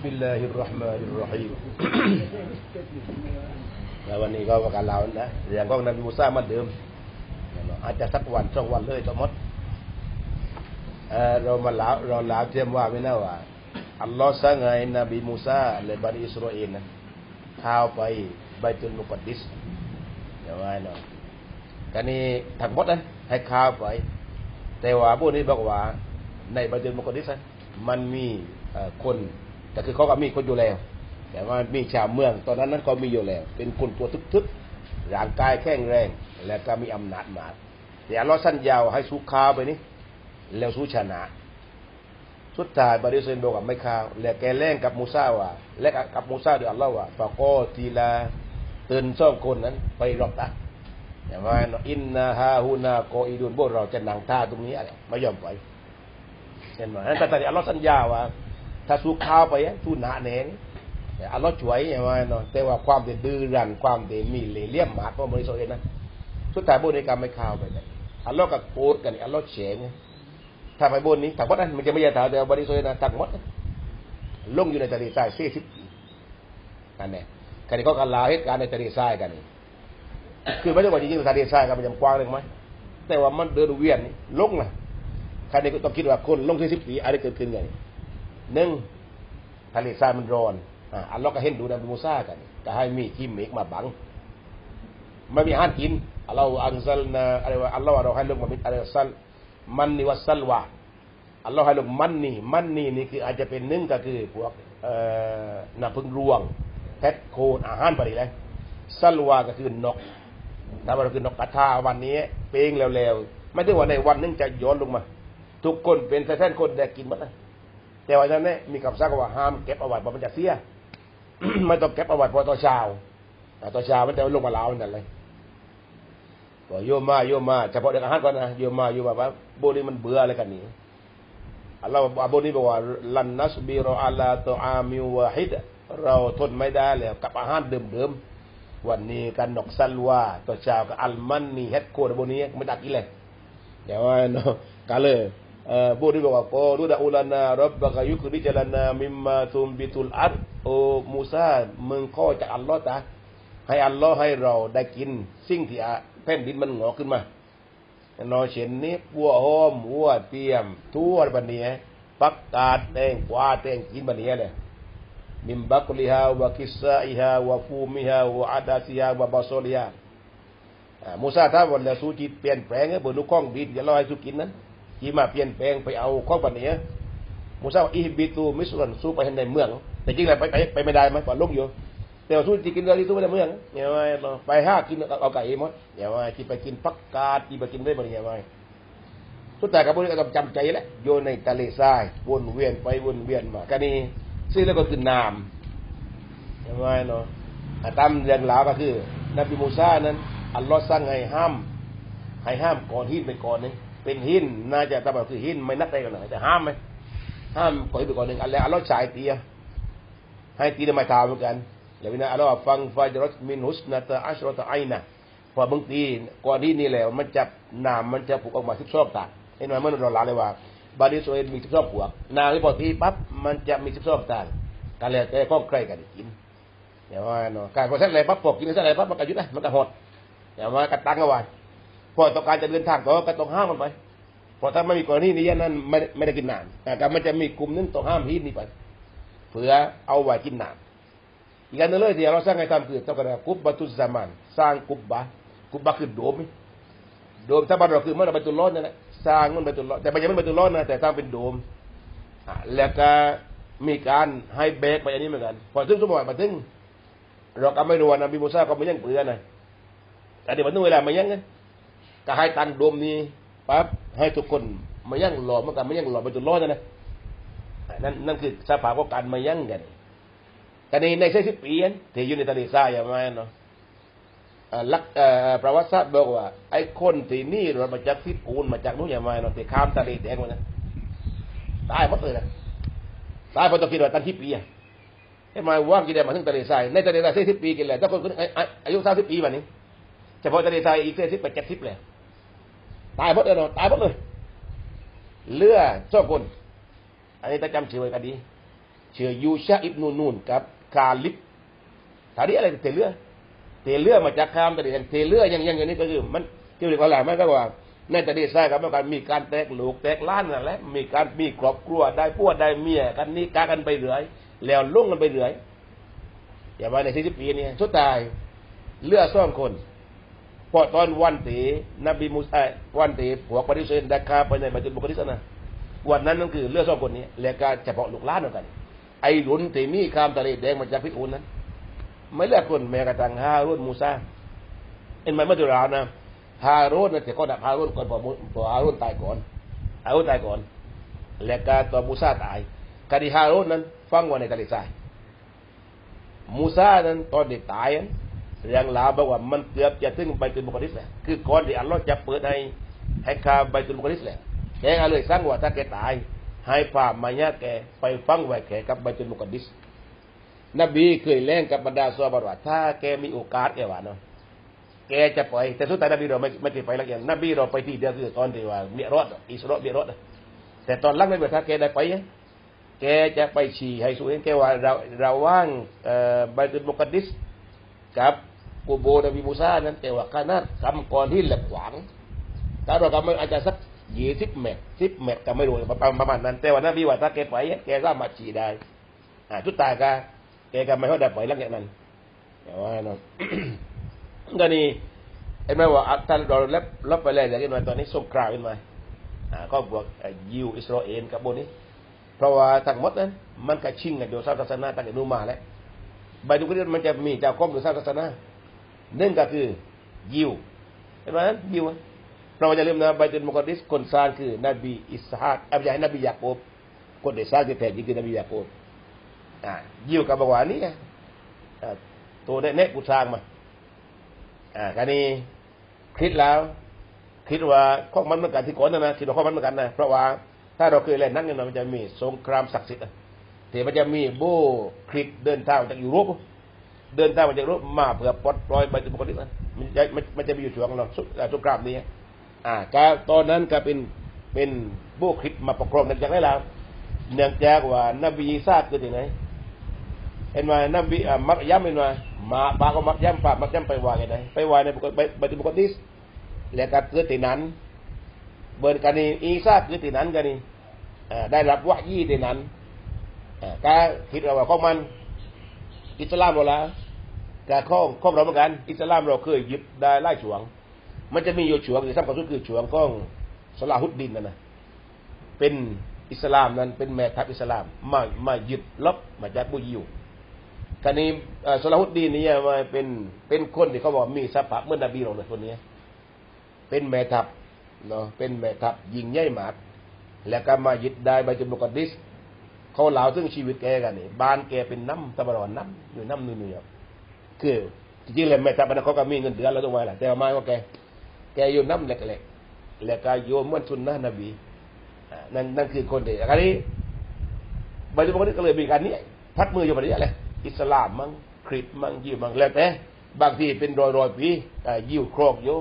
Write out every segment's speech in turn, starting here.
بسم الله الرحمن الرحيم แล้ววันนี้ก็ประการเรานะเรื่องของนบีมูซาเหมันเดิมอาจจะสักวันสองวันเลยทั้งหมดเอ่อเรามาลาเราลาเทียมว่าไม่น่าว่าอัลลอฮ์สั่งให้นบีมูซาและบันิอิสราเอลนะข้าวไปไบตุลมุกัดดิสเดี๋ยวไว้เนาะกันนี้ทั้งหมดนะให้ข้าวไป แต่ว่าพวกนี้บอกว่าในไบตุลมุกัดดิสนะมันมีเอ่อคน แต่คือเขาก็มีคนอยู่แล้ว แต่ว่ามีชาวเมือง ตอนนั้นนั้นเขามีอยู่แล้ว เป็นคนตัวทึบๆร่างกายแข็งแรง และก็มีอำนาจมากแต่อัลลอฮ์สั้นยาวให้สู้คาวไปนี่แล้วสู้ชนะสุดท้ายบริสุทธิ์บอกว่าไม่คาว และแกแล่งกับมูซาว่าและกับมูซาด้วยอัลลอฮ์ว่าฟะกอทีลาตื่นซ่องคนนั้นไปรอบตาอย่ว่าอินนาฮาฮูนาโกอีดุนพวกเราจะนั่งท่าตรงนี้อะไรไม่ยอมไปเห็นไหมแต่ตอนนี้อัลลอฮ์สัญญาว่า ถ้าสู้ข้าวไปสู้หนาแน่นอัลลอฮ์ช่วยอย่างว่าเนาะแต่ว่าความเดื้อรั้นความเดมีเหลี่ยมหมาดของบริสุทธิ์นะสุดท้ายบุญในกรรมไม่ข้าวไปเลยอัลลอฮ์ก็โกรธกันอัลลอฮ์เฉงถ้าไปบุญนี้ถังหมดนะมันจะไม่ใช่ถาแต่บริสุทธิ์นะถังหมดลงอยู่ในทะเลทรายสี่สิบปีกันเนี่ยกันนี้ก็การลาเหตุการณ์ในทะเลทรายกันนี่คือไม่ใช่ว่าจริงๆทะเลทรายกันมันยังกว้างเลยไหมแต่ว่ามันเดินเวียนลงนะใครนี่ก็ต้องคิดว่าคนลงสี่สิบปีอะไรเกิดขึ้นไง หนึ่งทะเลทรายมันร้อนอ่าอัลลอฮ์ก็เห็นดูนบีมูซากันก็ให้มีขี้เมฆมาบังไม่มีอาหารกินอัลลอฮ์อัลซัลนะอะไรว่าอัลลอฮ์เราให้ลงมามีอะไรซัลมันนี่วัสัลวะอัลลอฮ์ให้ลงมันนี่มันนี่นี่คืออาจจะเป็นหนึ่งก็คือพวกเอ่อน้ำพึ่งรวงเพชรโคนอาหารไปเลยสัลวะก็คือนกถ้าเราคือนกกระทาวันนี้เป้งแล้วๆไม่ได้ว่าในวันนึงจะย้อนลงมา ทุกคนเป็นแท้ๆคนได้กินหมดนะ แต่ว่าฉะนั้นเนี่ยมีคำสั่งว่าห้ามเก็บเอาไว้เพราะมันจะเสียไม่ต้องเก็บเอาไว้พอต่อเช้าต่อเช้ามันจะลงมาล้าวนั่นเลยก็โยมมาโยมมาเฉพาะเด็กอาหารก่อนนะโยมมาโยมมาว่าโบนี้มันเบื่ออะไรกันนี่อัลลอฮฺบนี้บอกว่าลันนัสบิรออัลลาตอามิวะฮิดเราทนไม่ได้แล้วกับอาหารเดิมๆวันนี้กันนกซัลวาต่อเช้ากับอัลมันนี่เฮ็ดโคดโบนี้ไม่ตักอีเลยเดี๋ยวว่าเนาะกันเลย บุรีบอกว่าโอ้ดูดาอุลานารับบะกายุคริจลานามิมมาตุมบิตุลอัดโอมูซามึงข้อจากอัลลอฮ์ตาให้อัลลอฮ์ให้เราได้กิน สิ่งที่แผ่นดินมันงอขึ้นมานอเช่นนี้วัวหอมวัวเตียม ทั่วบันนี้ปักกาดแดงกวาแดงกินบันนี้เลยมิมบักลิฮาวะกิสซาอิฮาวะฟูมิฮาวะอาดาซิฮาวะบาโซลิฮามูซาถ้าวันละสูจิตเปลี่ยนแปลงเบอร์ลูกข้องดินอย่ารอให้สุกินนั้น ที่มาเปลี่ยนแปลงไปเอาข้อบันนี้มูซาอิบิตูมิสุรันสู้ไปในเมือง แต่จริงแล้วไปไปไม่ได้ไหมก่อนลงอยู่ แต่ว่าสู้ที่กินเรือที่สู้ไปในเมืองเนี่ยว่าไปห้ากินเอาไก่หมดเนี่ยว่าที่ไปกินปักกาดที่ไปกินได้บริเนี่ยว่าสุดท้ายกับพวกนี้ก็ต้องจำใจแล้วโยนในทะเลทรายวนเวียนไปวนเวียนมากันนี้ซึ่งแล้วก็คือน้ำเนี่ยว่าเนาะตามเรื่องราวก็คือ นบีมูซานั้น อัลลอฮ์สั่งให้ห้ามให้ห้ามก่อนหินไปก่อนนึง เป็นหินน่าจะตาแบบคือหินไม่นักได้กันหน่อยแต่ห้ามไหมห้ามก่อนไปก่อนหนึ่งอันแล้วอัลลอฮ์ฉายเตียให้ตีได้ไม่ทาเหมือนกันแล้ววินาอัลลอฮ์ฟังฟาจรสมินฮุสนาตอัชรตไอนะพอบางทีก่อนที่นี่แหล้วมันจับน้ำมันจะผูกออกมาสิบชอบตาเห็นไหมเมื่อเราลาเลยว่าบาริโซเอนมีสิบชอบหัวนาที่พอทีปั๊บมันจะมีสิบชอบตาการแล้วแต่ข้อใครกันกินเดี๋ยวว่าเนาะการพอเส้นอะไรปั๊บปกกินเส้นอะไรปั๊บมันก็ยุดนะมันก็หดเดี๋ยวว่ากระตังเอาไว้ พอต้องการจะเดินทางก็ก็ต้องห้ามมันไปเพราะถ้าไม่มีกรณีนี้นั้นไม่ไม่ได้กินน้ำแต่มันจะมีกลุ่มนึงต้องห้ามฮีทนี้ไปเพื่อเอาไว้กินน้ำอีกอันนึงเลยที่เราสร้างให้ทำคือต้องการกุบบะตุสามานสร้างกุบบะกุบบะคือโดมโดมถ้าบ้านเราคือมื่เราไปตุลร้อนนั่นแหละสร้างมันไปตุลร้อนแต่ไม่ใช่ไม่ไปตุลร้อนนะแต่สร้างเป็นโดมแล้วก็มีการให้เบรกไปอันนี้เหมือนกันพอถึงสมัยมาถึงเราก็ไม่รู้ว่านะบิมูซาก็ไม่ยังเปลือนะแต่เดี๋ยวมันต้องเวลามายังไง ก็ให้ตันโดมนี้ปั๊บให้ทุกคนมายั่งหล่อเมื่อกันมายั่งหล่อไปจนร้อนนะนั่นนั่นคือสภาพของการมายั่งกันแต่ในในเส้นสิบปีนที่อยู่ในทะเลทรายอย่างไรเนาะลักประวัติศาสตร์บอกว่า ไอ้คนที่นี่เรามาจากฟิปูนมาจากนู้นอย่างไรเนาะที่ข้ามทะเลแดงมานะตายหมดเลยนะตายเพราะต้องคิดว่าตั้งที่ปีอะให้มาว่างกี่เดือนมาถึงทะเลทรายในทะเลทรายเส้นสิบปีกันเลยถ้าคนอายุสามสิบปีวันนี้เฉพาะทะเลทรายอีกเส้นสิบไปเจ็ดสิบเลย ตายหมดเลยเนาะตายหมดเลยเลือดชอบคนอันนี้ต้องจำชื่อไว้กันดีชื่อยูชาอิบนูนูนกับคาลิบถามนี้อะไรเตเลือเตเลือมาจากคามแต่อย่างเตเลือยังยังอย่างนี้ก็คือมันที่เรียกว่าอะไรมันก็ว่าในตะดีใช่ครับมันการมีการแตกลูกแตกล้านนั่นแหละมีการมีครอบครัวได้พวดได้เมียกันนี่กากันไปเรื่อยแล้วลุ่งกันไปเรื่อยอย่าว่าในสี่สิบปีนี้สุดท้ายเลือดซ่องคน พอตอนวันตีนบีมูซาวันตีผัวปฏิเสธดักคาไปในบัจจุบันนี้นะวันนั้นนั่นคือเลือซ่องคนนี้ แล้วก็เฉพาะลูกล้านเหมือนกัน ไอ้หลุนเตมีคามตะเลแดงมาจากพิอุนนั้น ไม่เลือกคนแม้กระทั่งฮารุนมูซาเอ็นมันไม่ตุรานะฮารุนเนี่ยแต่ก็ดับฮารุนก่อนพอพอฮารุนตายก่อนฮารุนตายก่อน แล้วก็ตัวมูซาตายคดีฮารุนนั้น ฟังว่าในทะเลทรายมูซานั้นตอนเด็กตายนั้น เรื่องราบอกว่ามันเกือบจะถึงไปตุนบุคลิสแหละคือก่อนที่อัลลอฮ์จะเปิดให้ให้ข้าไปตุนบุคลิสแหละแกก็เลยสร้างว่าถ้าแกตาย ให้พามาญาแกไปฟังไว้แกกับไปตุนบุคลิส นบีเคยแล่งกับบรรดาซอบว่าถ้าแกมีโอกาสแกว่าเนาะแกจะไปแต่สุดท้ายนบีเราไม่ไม่เคยไปแล้วอย่างนบีเราไปที่เดียวคือตอนที่ว่าเมียรอดอิสราเมียรอดแต่ตอนหลังไม่เมื่อถ้าแกได้ไปแกจะไปฉี่ให้สุเห็นแกว่าเราเราว่างไบตุลมุกัดดิสกับ กูโบนบีมูซานั้นแต่ว่าขนาดกำก่อนที่แหลกขวางถ้าเรากำมันอาจจะสักยี่สิบเมตรสิบเมตรก็ไม่รู้ประมาณนั้น แต่ว่านบีว่าถ้าแกไปแกสามารถฉี่ได้อ่าทุกตาก็แกก็ไม่เขาได้ปลักอย่างนั้นแต่ว่าเนาะก็นี่เห็นไหมว่าท่านเราเล็บลบไปเลยอย่างนี้มาตอนนี้สงครามขึ้นมาอ่าก็บวกยิวอิสราเอลกับโบนี้ เพราะว่าทั้งหมดนั้นมันก็ชิงกันโดยศาสนาตั้งแต่นู้นมาแล้วใบทุกเรื่องมันจะมีเจ้าก้มโดยศาสนา หนึ่งก็คือยิวเห็นไหมยิวเราจะเริ่มนะใบตุนมุกดิสคนสร้างคือนบีอิสฮากอับยานบียาโกบคนที่สร้างที่แท้จริงคือนบียาโกบอ่ายิวกับบอกว่านี่ตัวเน็ตกูสร้างมาอ่าการนี้คิดแล้ว คิดว่าข้อมันเหมือนกันที่ก่อนนะนะคิดว่าข้อมันเหมือนกันนะเพราะว่าถ้าเราเคยเล่นนั่งกันมันจะมีสงครามศักดิ์สิทธิ์แต่มันจะมีโบคลิกเดินทางจากยุโรป เดินทางมาจากยุโรปมาเพื่อปลดปล่อยไปถึงปกติมันจะมันจะมีอยู่ช่วงเราสงครามนี้อ่าก็ตอนนั้นก็เป็นเป็นโบคลิกมาปกครองในจากนั้นแล้วเนื่องจากว่านบีซาเกิดที่ไหนเห็นไหมนบีมักย้ำเห็นไหมมาปาก็มักย้ำปามักย้ำไปวายไงไปวายในปกติไปถึงปกติแล้วก็เกิดที่นั้นเบิร์กันนี่อีซาเกิดที่นั้นกันนี่ได้รับวะยี่ที่นั้นก็คิดว่าของมันอิสลามเราละ กาข้องข้องเราเหมือนกัน อิสลามเราเคยยึดได้ไล่ฉวง มันจะมีอยู่ฉวงที่สำคัญสุดคือฉวงของสลาฮุดดินนั่นนะเป็นอิสลามนั้นเป็นแม่ทัพอิสลามมามายึดลบมาจากบุยิวการนี้สลาฮุดดินนี่มาเป็นเป็นคนที่เขาบอกมีสภาพเมื่อนบีเราเลยคนนี้เป็นแม่ทัพเนาะเป็นแม่ทัพยิงใหญ่หมากแล้วก็มายึดได้ใบจุมุกดิสเขาเหล่าซึ่งชีวิตแกกันนี่บ้านแกเป็นน้ำตะบรอนน้ำอยู่น้ำเนื้อ คือจริงๆเลยแม่ทัพนั้นเขาก็มีเงินเดือนแล้วต้องไว้แหละแต่ว่าไม่ว่าแกแกอยู่น้ำเล็กๆแล้วก็โยมเมือนสุนนะนบีนั่นนั่นคือคนเดียวคราวนี้ใบจุมุกดิสก็เลยมีการนี้พัดมืออยู่แบบนี้แหละอิสลามมั่งคริสมั่งยิวมั่งแล้วแต่บางทีเป็นรอยรอยปียิวครอกอยู่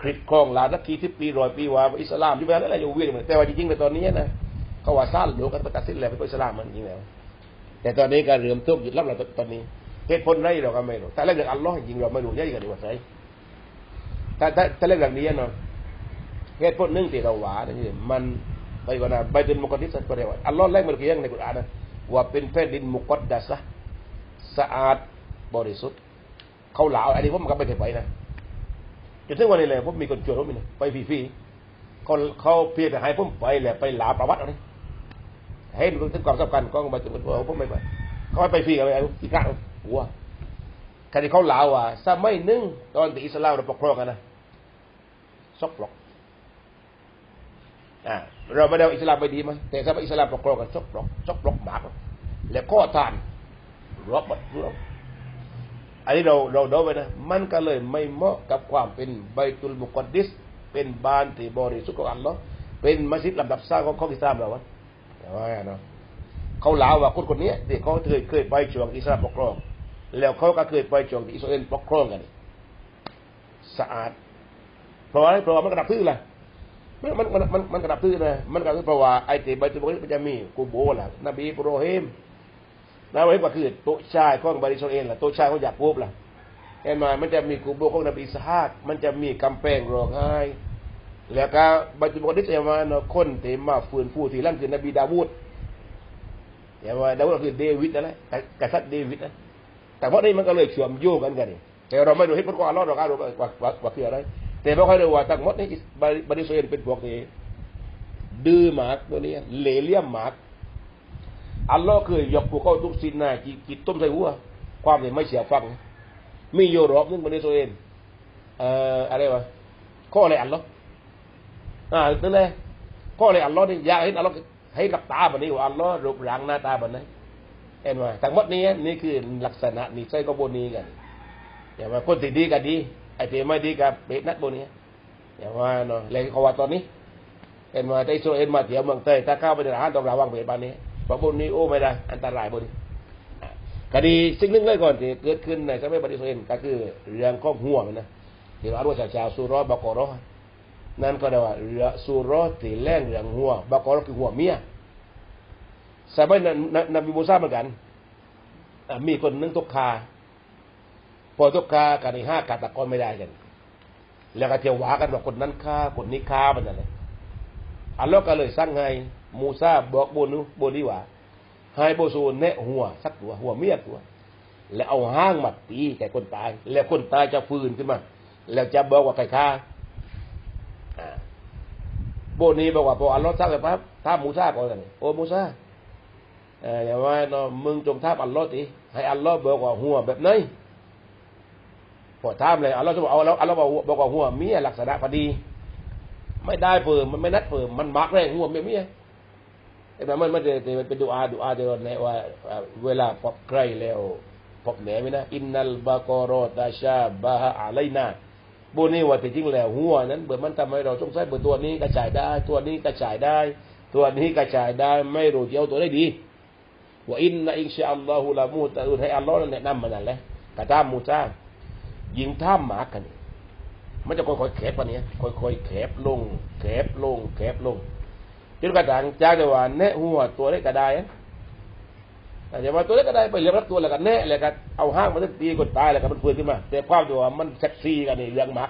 คริสครองหลานนักกี่สิบปีร้อยปีว่าอิสลามที่แม้อะไรอยู่เวียนแต่ว่าจริงๆในตอนนี้นะเขาว่าสั้นหรือกันประกาศสิ้นแล้วเป็นอิสลามมันจริงแล้วแต่ตอนนี้การเริ่มทุกข์ยึดรับเราตอนนี้ เหตุผลไรเราก็ไม่รู้แต่เรื่องอัลลอฮ์จริงเราไม่รู้ยัยกันดีกว่าใช่ถ้าถ้าถ้าเรื่องแบบนี้เนาะเหตุผลหนึ่งที่เราหวานี่มันไปกว่านะไปเป็นมุกดิสัตว์ก็เรียกว่าอัลลอฮ์แรกมันเขียนในกุรอานนะว่าเป็นแผ่นดินมุกดัสสะอาดบริสุทธิ์เขาเหลาอันนี้ผมก็ไม่เคยไปนะจนถึงวันนี้เลยผมมีคนชวนผมไปฟรีๆเขาเขาเพียงแต่ให้ผมไปแหละไปหลาประวัติเอาเลยให้ดูถึงความสำคัญก็มาถึงตัวผมไม่ไปเขาไปฟรีอะไรอีกครั้ง หัวคดีเขาหลาว่าสมัยหนึ่งตอนที่อิสลามเราปกครองกันนะซกหลอกอ่าเราไม่ได้อิสลามไปดีมั้ยแต่สมัยอิสลามปกครองกันซกหลอกซกหลอกหมากแล้วข้อทานรบบัดรบอันนี้เราเราดูไปนะ มันก็เลยไม่เหมาะกับความเป็นใบตุลมุกดิส เป็นบ้านที่บริสุทธิ์ของอัลลอฮ์เป็นมัสยิดลำดับสร้างของขออิสลามเราวะแต่ว่าเนาะเขาเล่าว่าคนคนนี้ที่เขาเคยเคยไปช่วงอิสลามปกครอง แล้วเขาก็เคยไปช่วงที่อิสราเอลปกครองกันสะอาด เพราะอะไรเพราะว่ามันกระดับพื้นละมันมันมันมันกระดับพื้นนะมันกระดับเพราะว่าไอ้ที่ใบตุลมุกดิมันจะมีกูโบล่ะนบีอิบราฮิมนะไว้ก็คือโต๊ะชายของบริโซเอนล่ะโต๊ะชายของยาคูบล่ะเห็นไหมมันจะมีกูโบของนบีอิสฮากมันจะมีกำแพงรองไห้แล้วก็บัจจุบันนี้จะมาเนาะคนที่มาฟื้นฟูที่นั่นคือนบีดาวูดอย่าว่าดาวูดคือเดวิดนั่นแหละกษัตริย์เดวิดนะ แต่พราะนี้มันก็เลยเชื่อมโยงกันกันนี่แต่เราไม่รู้เหตุผลของอัลลอฮ์เราก็รู้ว่าว่าว่าคืออะไร แต่ไม่ค่อยรู้ว่าทั้งหมดนี้บริโซเอนเป็นพวกที่ดื้อมากตัวนี้เหลเลี่ยมมากอัลลอฮ์เคยยกพวกเขาทุกสินนาจีกิต้มใส่หัวความเนี่ยไม่เสียฟัง มีโยรอบนึงบริโซเอนเอ่ออะไรวะข้ออะไรอัลลอฮ์อ่านั่นแหละข้ออะไรอัลลอฮ์นี่อยากให้อัลลอฮ์ให้กับตาแบบนี้ว่าอัลลอฮ์รูปร่างหน้าตาแบบนี้ เห็นไหมทั้งหมดนี้นี่คือลักษณะนิสัยก็บนนี้กันอย่างว่าคนที่ดีก็ดีไอ้ที่ไม่ดีก็เป็นนักบนนี้อย่างว่าเนาะเลยเขาว่าตอนนี้เห็นว่าได้โซเอ็นมาเที่ยวเมืองเตยถ้าเข้าไปในร้านต้องระวังเบ็ดบานนี้เพราะบนนี้โอ้ไม่ได้อันตรายบนนี้คดีสิ่งหนึ่งเลยก่อนที่เกิดขึ้นในสมัยบริโซเอ็นก็คือเรื่องข้องหัวมันนะที่ว่ารู้จักชาวสุรบกรอนั่นก็ได้ว่าเรือสุรตีแรงเรื่องหัวบกรอคือหัวเมีย สมัยนั้นบีมูซาเหมือนกันมีคนนึงตกคา พอตกคากันในห้ากาตะกอนไม่ได้กัน แล้วก็เที่ยวหวากันว่าคนนั้นฆ่าคนนี้ฆ่ามันอะไรอัลลอฮ์ก็เลยสั่งให้มูซาบอกโบนุโบนีว่าให้โบซูเนะหัวสักตัวหัวเมียตัว แล้วเอาห้างมาตีแก่คนตาย แล้วคนตายจะฟื้นขึ้นมา แล้วจะบอกว่าใครฆ่าโบนีบอกว่าพออัลลอฮ์สั่งไปปั๊บท้ามูซาก่อนเลยโอ้มูซา ออย่าว่าเนาะมึงจงท้าอัลลอฮ์ตีให้อัลลอฮ์บอกว่าหัวแบบไหนพอท้ามเลยอัลลอฮ์จะบอกเอาแล้วอัลลอฮ์บอกว่าหัวเมียลักษณะพอดี ไม่ได้เพิ่มมันไม่นัดเพิ่มมันมักแรงหัวเมียเมียแต่มันมันจะเป็นดูอาดูอาเดียวในว่าเวลาพบใครแล้วพบแหนไม่นะอินนัลบากรอตาชาบาฮะอะไรนะบุนี่ว่าจริงแล้วหัวนั้นเบื่อมันทำให้เราสงสัยเบื่อตัวนี้กระจายได้ ตัวนี้กระจายได้ ตัวนี้กระจายได้ ไม่รู้เดียวตัวได้ดี ว่าอินนะอินชาอัลลอฮุละมูตะอุให้อัลลอฮ์แนะนำมันนั่นแหละกระทำมูซายิงท่ามหมากันมันจะค่อยๆแคบว่านี้ค่อยๆแคบลงแคบลงแคบลงจนกระทั่งจากเดว่าแนะหัวตัวเล็กกระได้แต่จะว่าตัวเล็กกระได้ไปเรียกรับตัวแล้วกันแนะแล้วก็เอาห้างมันตีกดตายแล้วก็มันฟื้นขึ้นมา แต่ความตัวมันเซ็กซี่กันนี่เรื่องหมาก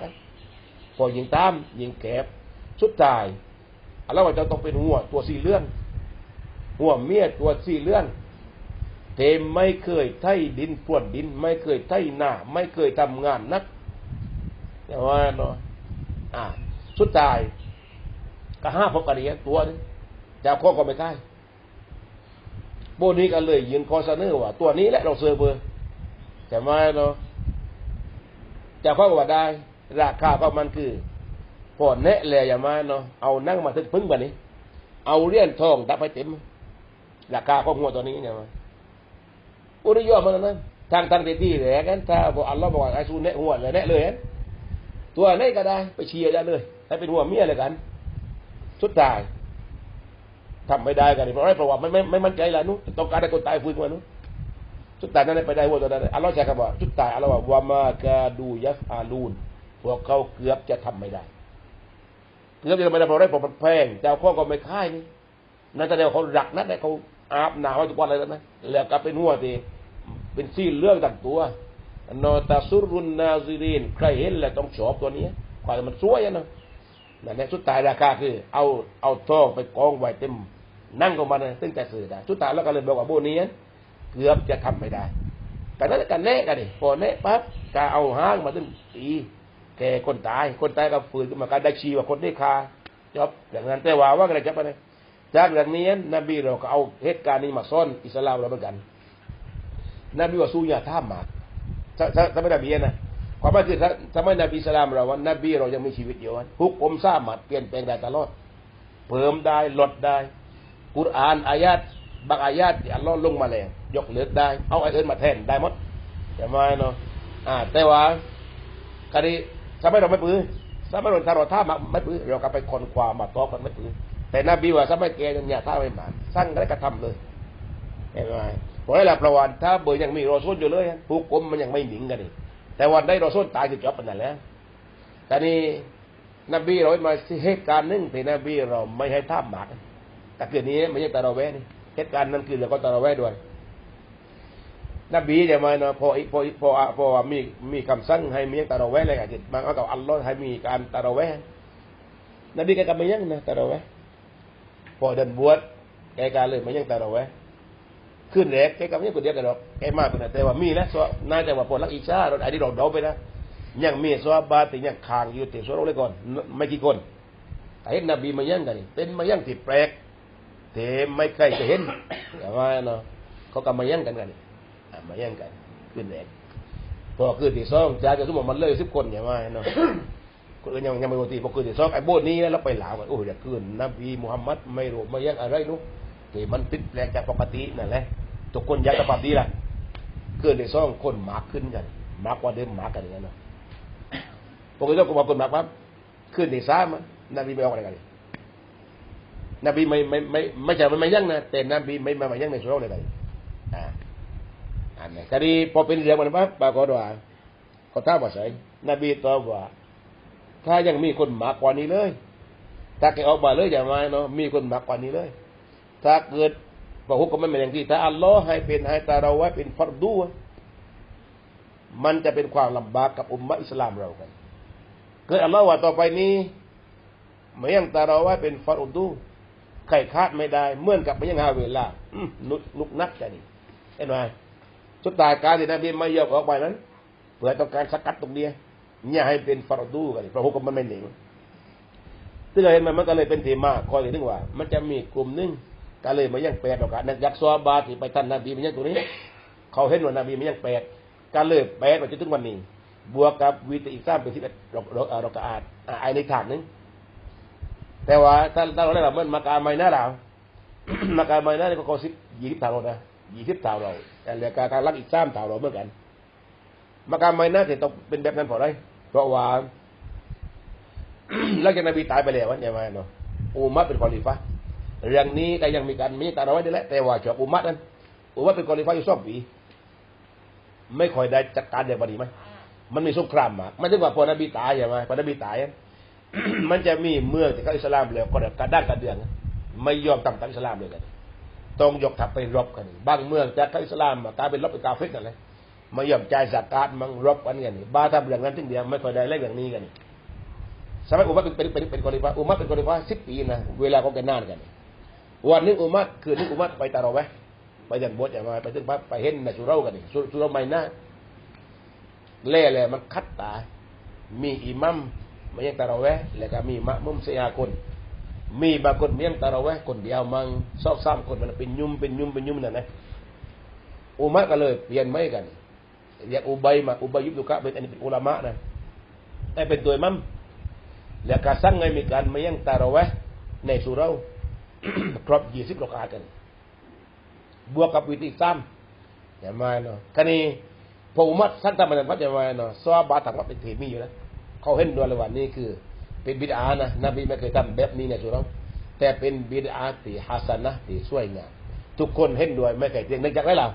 พอยิงตามยิงแคบสุดท้ายแล้วว่าจะต้องเป็นหัวตัวสี่เลื่อนหัวเมียตัวสี่เลื่อน เทมไม่เคยไถดินพวนดิน ไม่เคยไถหน้า ไม่เคยทำงานนักแต่ว่าเนาะอ่าสุดท้ายก็ห้าพบกันเนี้ยตัวนึงจากข้อก็ไม่ได้โบนี้กันเลยยืนคอเสนอว่า ตัวนี้แหละเราเซอร์เบอร์แต่ว่าเนาะจากข้อก็ว่าได้ ราคาก็มันคือพอแนะเลอย่ามาเนาะเอานั่งมาถึงพึ่งแบบนี้ เอาเลี่ยนทองดับให้เต็มราคาของหัวตัวนี้เนี่ยมา อุริยอมันนั้นทางทางที่แหละกันถ้าบอกอัลลอฮ์บอกไอ้ซูเนะหัวเลยเนะเลยตัวไหนก็ได้ไปเชียร์ได้เลยให้เป็นหัวเมียเลยกัน สุดท้ายทำไม่ได้กันเพราะอะไรเพระว่าไม่ไม่ไม่มั่นใจแล้วนู้ต้องการให้คนตายฟื้นมานู้สุดท้ายนั้นไปได้หัวตัวนั้นอัลลอฮ์ใช้คำว่าสุดท้ายอัลลอฮ์ว่ามากาดูยัฟอาลูนพวกเขาเกือบจะทำไม่ได้เกือบจะทำไม่ได้เพราะอะไรเพราะมันแพงเจ้าข้อก็ไม่ค่ายนี่นั่นแสดงเขาหลักนั่นแหละเขา อาบหนาวทุกวันเลยนะแล้วก็เป็นหัวที่เป็นซีเรื่องต่างตัวนอตาซุรุนนาซิรินใครเห็นแล้วต้องชอบตัวนี้ความมันสวยนะนั่นแหละสุดท้ายราคาคือ เอาเอาทองไปกองไว้เต็มนั่งของมันซึ่งแต่สื่อได้สุดท้ายแล้วก็เลยบอกว่าโบนี้เกือบจะทำไม่ได้แต่นั้นกันแน่กันดิพอแน่ปั๊บก็เอาห้างมาตึ้งตีแกคนตายคนตายก็ฝืนขึ้นมาการได้ชีว่าคนได้คาจบอย่างนั้นแต่ว่าว่าอะไรจะไปเลย จากเรื่องนี้นบีเราก็เอาเหตุการณ์นี้มาซ่อนอิสลามเราเหมือนกัน นบีว่าสู้ยาท่ามหมากถ้าถ้าไม่นบีนะความหมายคือถ้าถ้าไม่นบีสลามเราว่านบีเรายังมีชีวิตอยู่ฮุกอมสามารถเปลี่ยนแปลงได้ตลอด เพิ่มได้ลดได้ กุรอานอายาตบางอายาตที่อัลลอฮ์ลงมาแล้วยกเลิกได้ เอาไอ้เอินมาแทนได้หมดแต่ไม่เนาะอ่า แต่ว่าคดีถ้าไม่เราไม่ปื้อถ้าไม่เราถ้าเราท่ามาไม่ปื้อเราก็ไปคนความมาตอกันไม่ปื้อ แต่นบีว่าถ้าไม่แกเนี่ยถ้าไม่มาสร้างได้กระทำเลยเห็นไหมเพราะอะไรประวัติถ้าเบอร์ยังมีรอซุนอยู่เลยผู้กลมมันยังไม่หมิงกันนี่แต่วันได้รอซุนตายคือจบปันนั่นแล้วแต่นี่นบีเรามาเหตุการณ์หนึ่งที่นบีเราไม่ให้ท่าหมากแต่เกิดนี้ไม่ใช่ตาเราแวนี่เหตุการณ์นั้นคือเราก็ตาเราแวด้วยนบีจะมาเนาะพอพอพอพอมีมีคำสั่งให้มีตาเราแวอะไรกันจิตมันก็กับอัลลอฮ์ให้มีการตาเราแวนบีแกก็ไม่ยังนะตาเราแว พอเดินบวชแกก็เลยม่ยังตาเราแวะขึ้นแรกแกก็ไม่ยังคนเดียวกันหรอกแกมากเป็นแต่ว่ามีนะสวน่าจะว่าพอลักอิชาเราไอ้ที่เราเดาไปนะยังมีสวบาติยังคางอยู่ติดสวเราเลยก่อนไม่กี่คนแต่เห็นนบีมายังกันเป็นมายังติดแปลกเทไม่ใกล้จะเห็นแต่ว่าเนาะเขาก็มายังกันกันมาแย่งกันขึ้นแรกพอคืนที่สองจาจะสมมติมันเลยสิบคนอย่างว่าเนาะ คนอื่นยังยังไม่ปกติพอคืนที่สองไอ้โบนี้แล้วไปหลาวกันโอ้ยอย่าคืนนบีมุฮัมมัดไม่รู้มาแย่งอะไรนู้ที่มันผิดแปลกจากปกตินั่นแหละทุกคนอยากจะปรับดีละคืนที่สองคนหมากขึ้นกันหมากกว่าเดิมหมากกันอย่างนั้นนะปกติก็บอกคนหมากปั๊บคืนที่สามนบีไม่ออกอะไรกันนบีไม่ไม่ไม่ไม่ใช่ไม่ยั่งนะแต่นบีไม่มายั่งในสุราเลยอ่าอันนี้คดีพอเป็นเรื่องมันปั๊บปรากฏว่าเขาท้าว่าใส่นบีตอบว่า ถ้ายังมีคนมากกว่านี้เลย ถ้าแกออกมาเลยอย่างไรเนาะมีคนมากกว่านี้เลย ถ้าเกิดพระฮุกก็ไม่เป็นอย่างที่ถ้าอัลลอฮ์ให้เป็นให้ตาเราไว้เป็นฟัรดูมันจะเป็นความลำบากกับอุมมะอิสลามเรากันเกิดอัลลอฮ์ว่าต่อไปนี้ไม่ยังตาเราไว้เป็นฟัรดูใครคาดไม่ได้เหมือนกับไม่ยังหาเวลานุกนุกนักแค่นี้เห็นไหมสุดท้ายการที่นบีไม่ยอมออกไปนั้นเพื่อต้องการสกัดตรงนี้ เนี่ยให้เป็นฟารดูกันเพราะฮุกมันไม่หนีซึ่งเห็นมันมันก็เลยเป็นทีมาคอยถึงว่า มันจะมีกลุ่มนึงก็เลยมายังแปดออกกันยักษ์ซอบาที่ไปท่านนบีมันยังตัวนี้ เขาเห็นว่านบีมันยังแปดก็เลยแปดมาจนถึงวันนี้ บวกกับวิตอีกสามเป็นสิบเอ็ดเราเราก็อาจไอในถาดนึงแต่ว่าถ้าถ้าเราได้แบบมันมาการไม่น่าเรามาการไม่น่าเนี่ยก็สิบยี่สิบเท่าเรานะยี่สิบเท่าเราแต่เหลือการการรักอีกสามเท่าเราเหมือนกัน มาการไม่น่าจะต้องเป็นแบบนั้นพอะไร เพราะว่าหลังจากนบีตายไปแล้วเนี่ยมาเนาะอุมัดเป็นคอลิฟะเรื่องนี้ก็ยังมีการมีตาเราไว้ได้แหละแต่ว่าจบอุมัดนั้นอุมัดเป็นคอลิฟะอยู่สองปีไม่ค่อยได้จัดการอย่างดีไหมมันมีสงครามมาไม่ใช่ว่าพอนบีตายใช่ไหมพอนบีตายมันจะมีเมืองที่เขาอิสลามแล้วก็แบบการด้านการเดืองไม่ยอมตั้งตั้งอิสลามเลยกันต้องยกทัพไปรบกันบางเมืองจากอิสลามกลายเป็นรบเป็นกาเฟตนั่นเลย ไม่ยอมจ่ายสกาดมังรบกันกันบ้าทำเรื่องนั้นถึงเดียวไม่ค่อยได้เล่องนี้กันสมัยอุมัดเป็นเป็นเป็นคนริฟาอุมัดเป็นคนริฟาสิบปีนะเวลาเขาแกนานกัน วันนึงอุมัดคือนึงอุมัดไปตาราไว้ไปยันบดอย่างมาไปถึงไปเห็นนะสุเรากันนี่สุเราไม่น่าเล่เลยมันคัดตา มีอิมัมมายังตาราไว้แล้วก็มีมะมุมเสียคน มีบางคนเมียงตาราไว้คนเดียวมังซอกซ้ำคนมันเป็นยุ่มเป็นยุ่มเป็นยุ่มนั่นนะอุมัดก็เลยเปลี่ยนไม่กัน เรียกอุบัยมาอุบัยยุบดุกะเป็นอันนี้เป็นอุลามะนะแต่เป็นตัวมัมแล้วก็สั่งให้มีการมายังตาเราไว้ในสุเราครบยี่สิบโลกากัน บวกกับวิธีซ้ำอย่ามาเนาะคันนี้พออุมัดสั้นทำมันพัดอย่ามาเนาะซอบาถังว่าเป็นเทมีอยู่แล้วเขาเห็นด้วยเลยว่านี่คือ เป็นบิดานะนบีไม่เคยทำแบบนี้ในสุเราแต่เป็นบิดาที่ฮัสนะที่สวยงามทุกคนเห็นด้วยไม่เคยเทียงเนื่องจากอะไรล่ะ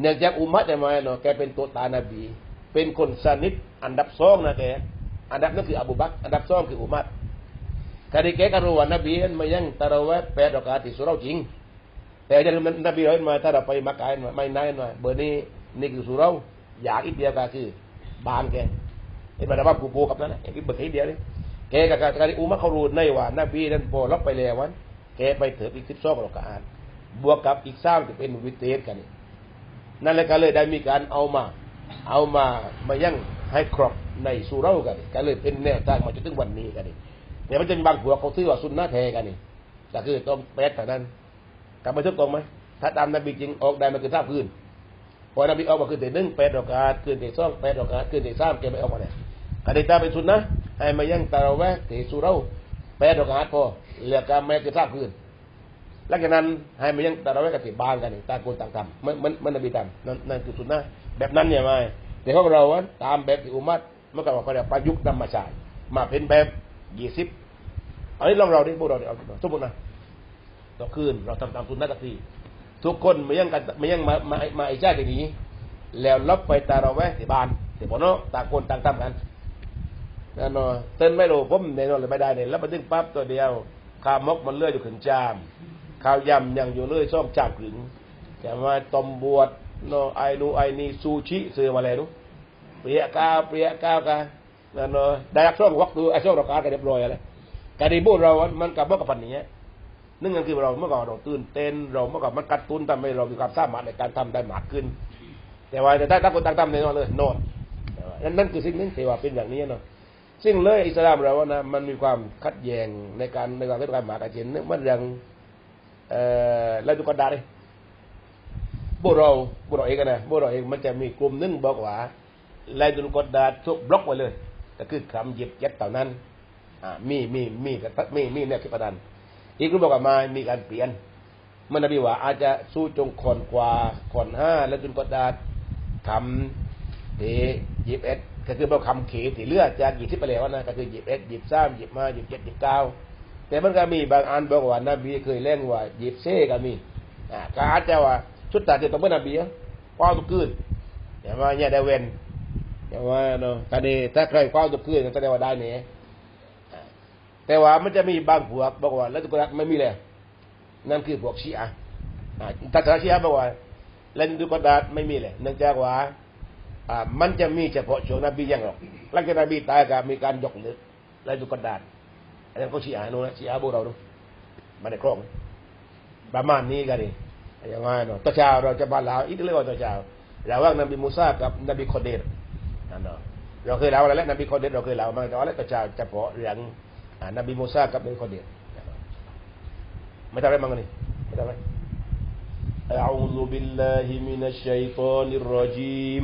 เนื่องจากอุมัดอย่างมาเนาะแกเป็นตัวตานบี เป็นคนสนิทอันดับสองนะแกอันดับนั้นคืออบูบักอันดับสองคืออุมัดคดีแกก็รู้ว่านบีนั้นมายังตะเราแวะแปดรอกาติสุเราจริง แต่จะนบีเห็นมาถ้าเราไปมักกะมาไม่นายมาเบอร์นี้นี่คือสุเราอยากอีกเดียวก็คือบานแกเห็นมาดาบ้าปูปูกับนั้นอีกเบอร์อีกเดียวเลยแกกับการอุมัดเขารู้ในว่านบีนั้นพอรับไปแล้ววันแกไปเถิดอีกสิบสองรอกาบวกกับอีกสามจะเป็นวิเตสกันนั่ นั่นแหละก็เลยได้มีการเอามา เอามามายั่งให้ครอบในสุเรากันก็เลยเป็นแนวทางมาจนถึงวันนี้กันนี่เดี๋ยวมันจะมีบางหัวเขาซื้อว่าสุนนะแทกันนี่แต่คือต้องแปดแต่นั้นกลับมาทุกตรงไหมถ้าตามนบีจริงออกได้มาคือท่าพื้นพอนบีออกมาคือเดือนหนึ่งแปดดอกาคือเดือนสองแปดดอกาคือเดือนสามแกไม่ออกมาเนี่ยกติกาเป็นสุนนะให้มายั่งตาเราแวะเตสุเราแปดดอกาพอเหลือการแม่คือท่าพื้น หลังจากนั้นให้มายังตาเราแวะกับติบานกันต่างคนต่างทำมันมันมันนบีทำนั่นนั่นคือสุนนะแบบนั้นเนี่ยไหมแต่ของเราตามแบบที่อุมัดเมื่อก่อนเขาเรียกประยุกต์นำมาใช้มาเป็นแบบยี่สิบอันนี้ลองเราดิพวกเราเอาสมมตินะต่อคืนเราทำตามสุนนะตักทีทุกคนมายังกันมายังมามามาไอ้ชาติอย่างนี้ แล้วลบไปตาเราแวะที่บ้านที่พอเนาะต่างคนต่างทำกันนั่นเนาะเต้นไม่รู้ผมในนอนเลยไม่ได้เนี่ยแล้วมาดึงปั๊บตัวเดียวขามกมันเลื่อยอยู่ขึ้นจาม ข้าวยำยังอยู่เลยซ่อมจามขึงแต่มาต้มบวช no ai nu ai ni suci sơ mà lẽ nu pria cao pria cao ca no ได้รับช่วงวักตัวไอ้ช่วงเราการกันเรียบร้อยแล้วการที่พวกเรา มันกับเมื่อกับปันนี้นั่นก็คือเราเมื่อก่อนเราตื่นเต้นเราเมื่อก่อนมันกระตุ้นทำให้เรามีความสามารถในการทำได้มากขึ้น แต่ว่าแต่ถ้าตั้งคนตั้งทำในนอนเลยนอนนั่นนั่นคือสิ่งหนึงที่ว่าเป็นอย่างนี้เนาะซึ่งเลยอิสลามเรานะมันมีความขัดแย้งในการในการเรื่องการหมากระเจนเนี่ยมันยัง เอ่อเราดูกระดาษเลยพวกเราพวกเราเองนะพวกเราเองมันจะมีกลุ่มหนึงบอกว่าลายดุลกดดาษทุกบล็อกไว้เลยก็คือคำหยิบยัดเท่านั้นอ่ามีมีมีกับมีมีเนี่ยคิดประดันอีกกลุ่มบอกว่ามามีการเปลี่ยนมันนบีว่าอาจจะสู้จงคอนกว่าคอนห้าแล้วจนกดดาษคำเอหยิบเอ็ดก็คือเราคำเขที่เลือดจากหยิบที่ไปแล้วนะก็คือหยิบเอ็ดหยิบสามหยิบมาหยิบเจ็ดหยิบเก้า แต่มันก็มีบางอันบอกว่านบีเคยเล่นว่าหยิบเซ่ก็มีอ่าก็อาจจะว่าชุดตาจะต้องเป็นนบีอะคว้าตุกืนอย่างว่าเนี่ยได้เว้นอย่างว่าเนาะตอนนี้ถ้าใครคว้าตุกืนก็แสดงว่าได้เนี่ยแต่ว่ามันจะมีบางพวกบอกว่าแล้วตุกรักไม่มีเลยนั่นคือพวกชีอะอ่าตัดชีอะบอกว่าเล่นตุกดาษไม่มีเลยเนื่องจากว่าอ่ามันจะมีเฉพาะช่วงนบียังหรอกหลังจากนบีตายก็มีการยกเลิกเล่นตุกดาษ อันนั้นก็ชีอะห์นู้นนะชีอะห์พวกเราดูมาในครองประมาณนี้กันนี่อย่างว่าเนาะต่อเช้าเราจะบาลาวอีกเรื่องว่าต่อเช้าระหว่างนบีมูซากับนบีคอเดรนั่นเนาะเราเคยเล่าอะไรแล้วนบีคอเดรเราเคยเล่ามาแต่ว่าแล้วต่อเช้าเฉพาะเรื่อง อ่านบีมูซากับนบีคอเดียไม่ทำอะไรมั้งนี่ไม่ทำอะไร أعوذ بالله من الشيطان الرجيم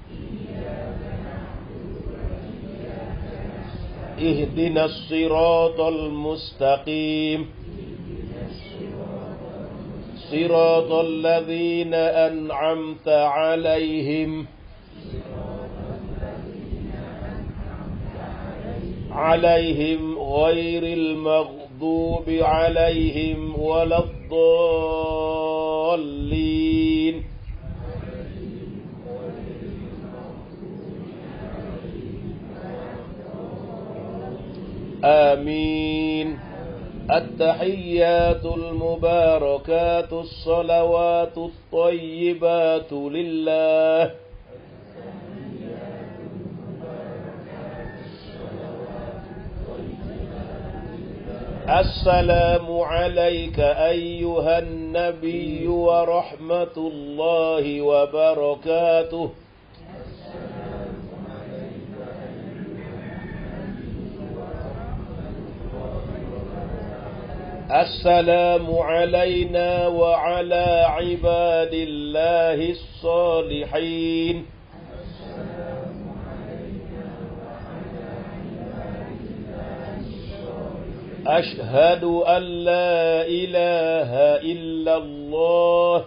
اهدنا الصراط المستقيم. صراط الذين أنعمت عليهم. عليهم غير المغضوب عليهم ولا الضالين. آمين. التحيات المباركات الصلوات الطيبات لله. السلام عليك أيها النبي ورحمة الله وبركاته. السلام علينا وعلى عباد الله الصالحين. أشهد أن لا إله إلا الله.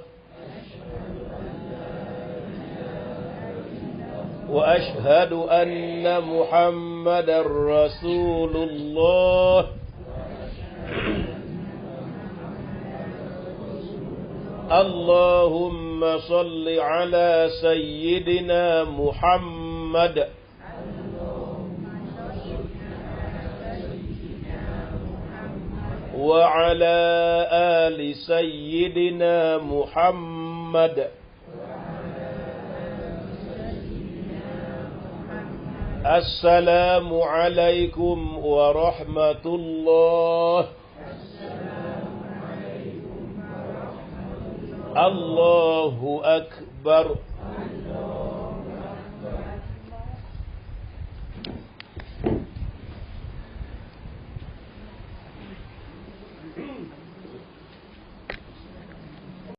وأشهد أن محمد رسول الله. اللهم صل على سيدنا محمد. وعلى آل سيدنا محمد. السلام عليكم ورحمة الله. الله أكبر.